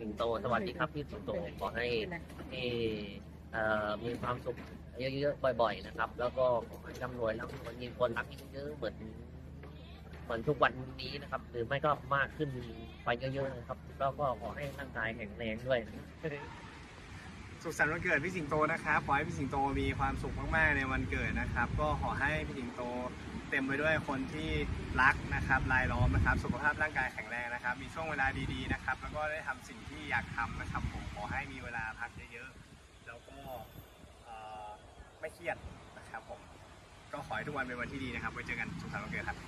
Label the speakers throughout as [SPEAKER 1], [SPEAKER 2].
[SPEAKER 1] สิงโตสวัสดีครับพี่สิงโตขอให้ที่เอ่อมีความสุขเยอะๆบ่อย ๆ นะครับ แล้วก็ขอให้ร่ำรวยแล้วคนมีคนรักเยอะๆเหมือนเหมือนทุกวันนี้นะครับ หรือไม่ก็มากขึ้นไปเยอะๆนะครับแล้วก็ขอให้ร่างกายแข็งแรงด้วยนะ
[SPEAKER 2] สุขสันต์วันเกิดพี่สิงโตนะครับขอให้พี่สิงโตมีความสุขมากๆในวันเกิดนะครับ ก็ขอให้พี่สิงโต เต็มไปด้วยคนที่รักนะครับรายล้อมนะครับ สุขภาพร่างกายแข็งแรงนะครับ มีช่วงเวลาดีๆนะครับ แล้วก็ได้ทำสิ่งที่อยากทำนะครับ ผมขอให้มีเวลาพักเยอะๆแล้วก็ไม่เครียดนะครับผมก็ขอให้ทุกวันเป็นวันที่ดีนะครับไว้เจอกันสุขสันต์วันเกิดครับ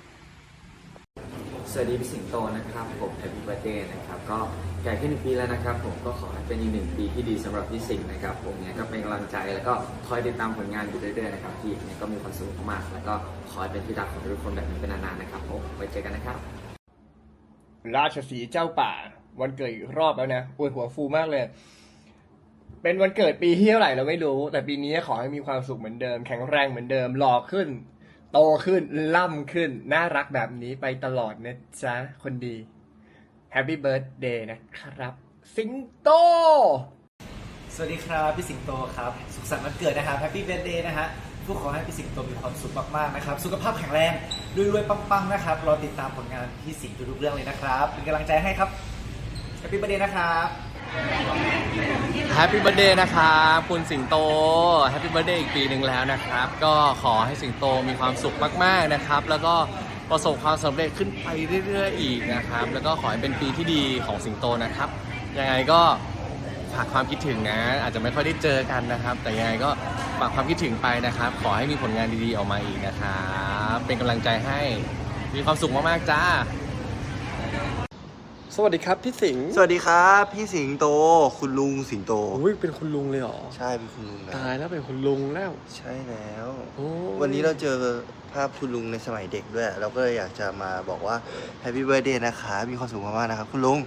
[SPEAKER 3] สวัสดีพี่สิงโตนะครับ ผมแฮปปี้เบ t ร์เดย์นะครับ ก็ใหญ่ขึ้นหนึ่งปีแล้วนะครับ ผมก็ขอให้เป็นอีกหนึ่งปีที่ดีสำหรับพี่สิงนะครับ ผมเนี่ยก็เป็นกำลังใจแล้วก็คอยติดตามผลงานอยู่เรื่อยๆนะครับพี่เนี่ยก็มีความสุขมากๆแล้วก็ขอให้เป็นที่รักของทุกคนแบบนี้เป็นนานๆนะครับผมไว้เจอกันนะครับ
[SPEAKER 2] ราชสีเจ้าป่า วันเกิดอีกรอบแล้วนะอวยหัวฟูมากเลย เป็นวันเกิดปีที่เท่าไหร่เราไม่รู้ แต่ปีนี้ขอให้มีความสุขเหมือนเดิม แข็งแรงเหมือนเดิมหล่อขึ้น โตขึ้นล่ำขึ้น น่ารักแบบนี้ไปตลอดนะจ๊ะ คนดี Happy Birthday นะครับ สิงโต
[SPEAKER 4] สวัสดีครับ พี่สิงโตครับ สุขสันต์วันเกิดนะครับแฮปปี้เบ t ร์ a เดย์นะฮะพวกขอให้พี่สิงโตมีความสุขมากๆนะครับ สุขภาพแข็งแรงรวยๆปังๆนะครับรอติดตามผลงานพี่สิงทุกๆเรื่องเลยนะครับ เป็นกำลังใจให้ครับแฮปปี้เบ t ร์ a เดย์นะครับ
[SPEAKER 5] แฮปปี้เบ t ร์เดย์นะครับคุณสิงโตแฮปปี้เบ t ร์เดย์อีกปีหนึ่งแล้วนะครับ ก็ขอให้สิงโตมีความสุขมากๆนะครับ แล้วก็ประสบความสำเร็จขึ้นไปเรื่อยๆอีกนะครับ แล้วก็ขอให้เป็นปีที่ดีของสิงโตนะครับ ยังไงก็ฝากความคิดถึงนะ อาจจะไม่ค่อยได้เจอกันนะครับ แต่ยังไงก็ฝากความคิดถึงไปนะครับ ขอให้มีผลงานดีๆออกมาอีกนะครับ เป็นกำลังใจให้มีความสุขมากๆจ้า
[SPEAKER 6] สวัสดีครับพี่สิงห์
[SPEAKER 7] สวัสดีครับ พี่สิงโต คุณลุงสิงโต
[SPEAKER 6] อุ้ยเป็นคุณลุงเลยเหรอ
[SPEAKER 7] ใช่เป็นคุณลุงนะ
[SPEAKER 6] ตายแล้วเป็นคุณลุงแล้ว
[SPEAKER 7] ใช่แล้ว
[SPEAKER 6] โอ้ย
[SPEAKER 7] วันนี้เราเจอภาพคุณลุงในสมัยเด็กด้วย เราก็เลยอยากจะมาบอกว่า Happy Birthday นะคะ มีความสุขมากๆนะครับ คุณลุง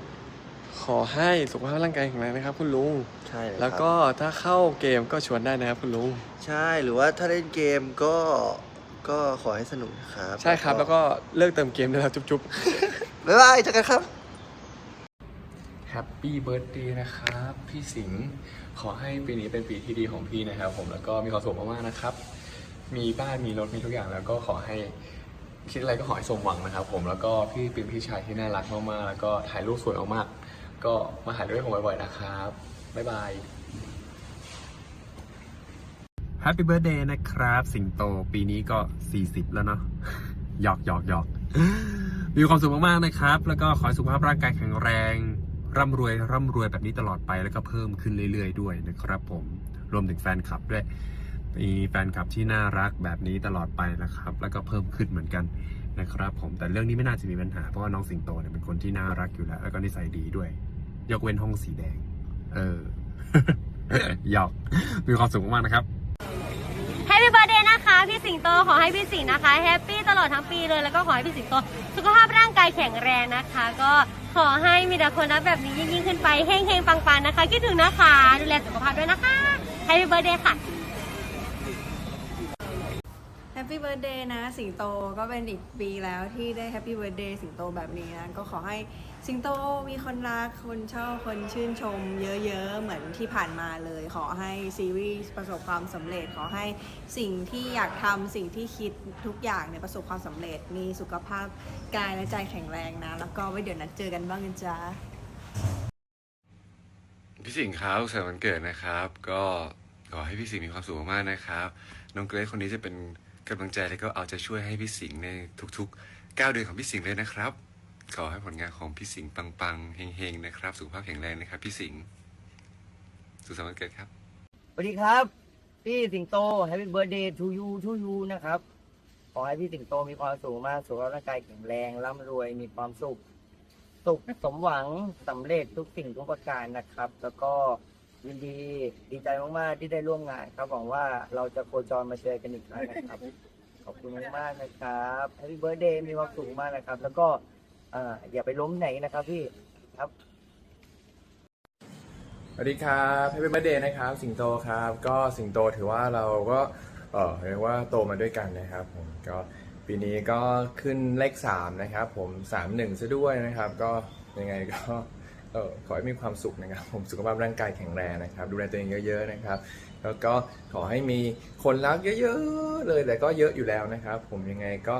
[SPEAKER 6] ขอให้สุขภาพร่างกายแข็งแรงนะครับ คุณลุง
[SPEAKER 7] ใช่เย
[SPEAKER 6] แล้ว
[SPEAKER 7] ครับ
[SPEAKER 6] ก็ถ้าเข้าเกมก็ชวนได้นะครับ คุณลุง
[SPEAKER 7] ใช่หรือว่าถ้าเล่นเกมก็ก็ขอให้สนุกนะครับ
[SPEAKER 6] ใช่ครับแล้วก็เลิกเติมเกมได้แล้วจุ๊บ
[SPEAKER 7] บ๊ายบายเจอกันครับ
[SPEAKER 5] แฮปปี้เบิร์ดเดย์นะครับ พี่สิงห์ขอให้ปีนี้เป็นปีที่ดีของพี่นะครับ ผมแล้วก็มีความสุขมากๆนะครับ มีบ้านมีรถมีทุกอย่างแล้วก็ขอให้คิดอะไรก็ขอให้สมหวังนะครับ ผมแล้วก็พี่เป็นพี่ชายที่น่ารักมากๆแล้วก็ถ่ายรูปสวยมากๆก็มาถ่ายรูปให้ผมบ่อยๆนะครับบ๊ายบาย
[SPEAKER 8] แฮปปี้เบิร์ดเดย์นะครับ สิงโตปีนี้ก็ 40 แล้วเนาะหยอกหยอกหยอกมีความสุขมากๆนะครับ แล้วก็ขอให้สุขภาพร่างกายแข็งแรง ร่ำรวยร่ำรวยแบบนี้ตลอดไปแล้วก็เพิ่มขึ้นเรื่อย ๆ ด้วยนะครับผมรวมถึงแฟนคลับด้วยมีแฟนคลับที่น่ารักแบบนี้ตลอดไปนะครับ แล้วก็เพิ่มขึ้นเหมือนกันนะครับ ผมแต่เรื่องนี้ไม่น่าจะมีปัญหาเพราะว่าน้องสิงโตเนี่ยเป็นคนที่น่ารักอยู่แล้ว แล้วก็นิสัยดีด้วย ยกเว้นห้องสีแดง เออหยอกมีความสุขมากนะครับ
[SPEAKER 9] แฮปปี้เบ t ร์เดย์นะคะ พี่สิงโตขอให้พี่สิงนะคะแฮปปี้ตลอดทั้งปีเลยแล้วก็ขอให้พี่สิงโตสุขภาพร่างกายแข็งแรงนะคะ ก็ ขอให้มีแต่คนรักแบบนี้ยิ่งๆขึ้นไปเฮงๆปังๆนะคะ คิดถึงนะคะ ดูแลสุขภาพด้วยนะคะให้เบ t ร์ a เดย์ค่ะ
[SPEAKER 10] ปปี้เบิร์ดเดย์นะ สิงโตก็เป็นอีกปีแล้วที่ได้แฮปปี้เบิร์ดเดย์สิงโตแบบนี้นะก็ขอให้สิงโตมีคนรัก คนชอบ คนชื่นชมเยอะๆ เหมือนที่ผ่านมาเลย ขอให้ซีรีส์ประสบความสำเร็จ ขอให้สิ่งที่อยากทำสิ่งที่คิดทุกอย่างเนี่ยประสบความสำเร็จ มีสุขภาพกายและใจแข็งแรงนะ แล้วก็ไว้เดี๋ยวนัดเจอกันบ้างนะจ๊ะ
[SPEAKER 11] พี่สิงห์ครับสุขสันต์วันเกิดนะครับ ก็ขอให้พี่สิงห์มีความสุขมากๆนะครับ น้องเกรซคนนี้จะเป็น กำลังใจและก็เอาใจช่วยให้พี่สิงห์ในทุกๆก้าวเดือนของพี่สิงห์เลยนะครับ ขอให้ผลงานของพี่สิงห์ปังๆเฮงๆนะครับ สุขภาพแข็งแรงนะครับ พี่สิงห์สุขสันต์วันเกิดครับ
[SPEAKER 1] สวัสดีครับ พี่สิงโต Happy Birthday to you to you นะครับ ขอให้พี่สิงโตมีความสุขมาก สุขภาพร่างกายแข็งแรงร่ำรวยมีความสุข สุขสมหวังสำเร็จทุกสิ่งทุกประการนะครับ แล้วก็ ยินดีดีใจมากๆที่ได้ร่วมงานครับหวังว่าเราจะโคจรมาเจอกันอีกครั้งนะครับ ขอบคุณมากๆนะครับ Happy Birthday มีความสุขมากนะครับ แล้วก็อ่าอย่าไปล้มไหนนะครับพี่ครับ
[SPEAKER 3] สวัสดีครับแฮปปี้เบ t ร์ a เดย์นะครับ สิงโตครับ ก็สิงโตถือว่าเราก็เออเรียกว่าโตมาด้วยกันนะครับผมก็ปีนี้ก็ขึ้นเลข 3 นะครับ ผม 3 1ซะด้วยนะครับ ก็ยังไงก็
[SPEAKER 2] เออขอให้มีความสุขนะครับผมสุขภาพร่างกายแข็งแรงนะครับ ดูแลตัวเองเยอะ ๆนะครับ แล้วก็ขอให้มีคนรักเยอะๆเลยแต่ก็เยอะอยู่แล้วนะครับ ผมยังไงก็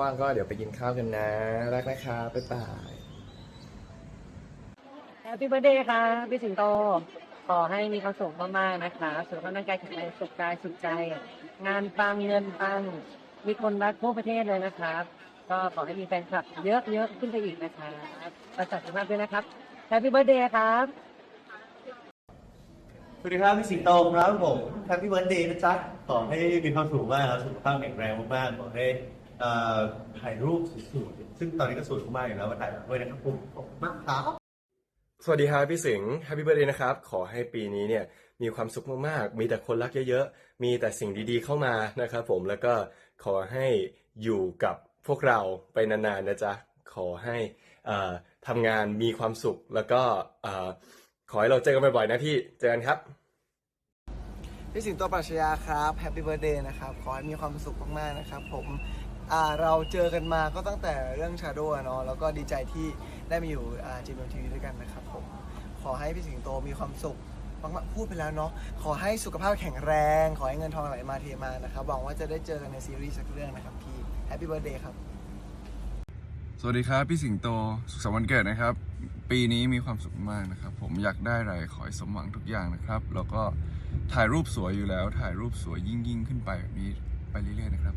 [SPEAKER 2] ว่างๆก็เดี๋ยวไปกินข้าวกันนะรักนะครับบ๊ายบาย
[SPEAKER 12] แฮปปี้เบ t ร์ a เดย์ครับพี่สิงโตขอให้มีความสุขมากๆนะคะสุขภาพร่างกายแข็งแรงสุขกายสุขใจ งานปังเงินปังมีคนรักทั่วประเทศเลยนะครับ ก็ขอให้มีแฟนคลับเยอะๆขึ้นไปอีกนะครับประจักษ์สุขภาพด้วยนะครับ แฮปปี้เบ t ร์ a เดย์ครับ
[SPEAKER 13] สวัสดีครับพี่สิงโตครับผมแฮปปี้เบิร์ดเดย์นะจ๊ะขอให้มีความสุขมากครับสุขภาพแข็งแรงมากๆขอให้เอ่อถ่ายรูปสวยๆซึ่งตอนนี้ก็สวยมากๆอยู่แล้วมาถ่ายด้วยนะครับผมขอบคุณมากครับ
[SPEAKER 2] สวัสดีครับพี่สิงห์แฮปปี้เบ t ร์ a เดย์นะครับ ขอให้ปีนี้เนี่ยมีความสุขมากๆ มีแต่คนรักเยอะๆ มีแต่สิ่งดีๆเข้ามานะครับผม แล้วก็ขอให้อยู่กับพวกเราไปนานๆนะจ๊ะ ขอให้เอ่อ ทำงานมีความสุข แล้วก็ขอให้เราเจอกันบ่อยๆนะพี่เจอกันครับ
[SPEAKER 14] พี่สิงโตปรัชญาครับแฮปปี้เบิร์ดเดย์นะครับ ขอให้มีความสุขมากๆนะครับผมเราเจอกันมาก็ตั้งแต่เรื่องชาโดว์เนาะแล้วก็ดีใจที่ได้มาอยู่จีเอ็มทีวีด้วยกันนะครับผมขอให้พี่สิงโตมีความสุขมากๆพูดไปแล้วเนาะขอให้สุขภาพแข็งแรง ขอให้เงินทองไหลมาเทมานะครับหวังว่าจะได้เจอกันในซีรีส์สักเรื่องนะครับพี่แฮปปี้เบิร์ดเดย์ครับ
[SPEAKER 15] สวัสดีครับ พี่สิงโต สุขสันต์วันเกิดนะครับ ปีนี้มีความสุขมากนะครับ ผมอยากได้อะไรขอให้สมหวังทุกอย่างนะครับ แล้วก็ถ่ายรูปสวยอยู่แล้ว ถ่ายรูปสวยยิ่งยิ่งขึ้นไปแบบนี้ไปเรื่อยๆนะครับ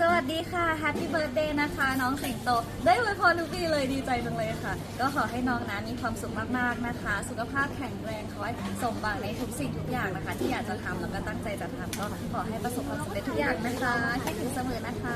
[SPEAKER 16] สวัสดีค่ะ Happy Birthday นะคะ น้องสิงโต ได้อวยพรทุกปีเลยดีใจจังเลยค่ะ ก็ขอให้น้องนะมีความสุขมากๆนะคะ สุขภาพแข็งแรงขอให้สมบังในทุกสิ่งทุกอย่างนะคะ ที่อยากจะทำแล้วก็ตั้งใจจะทำก็ขอให้ประสบความสำเร็จทุกอย่างนะคะคิดถึงเสมอนะคะ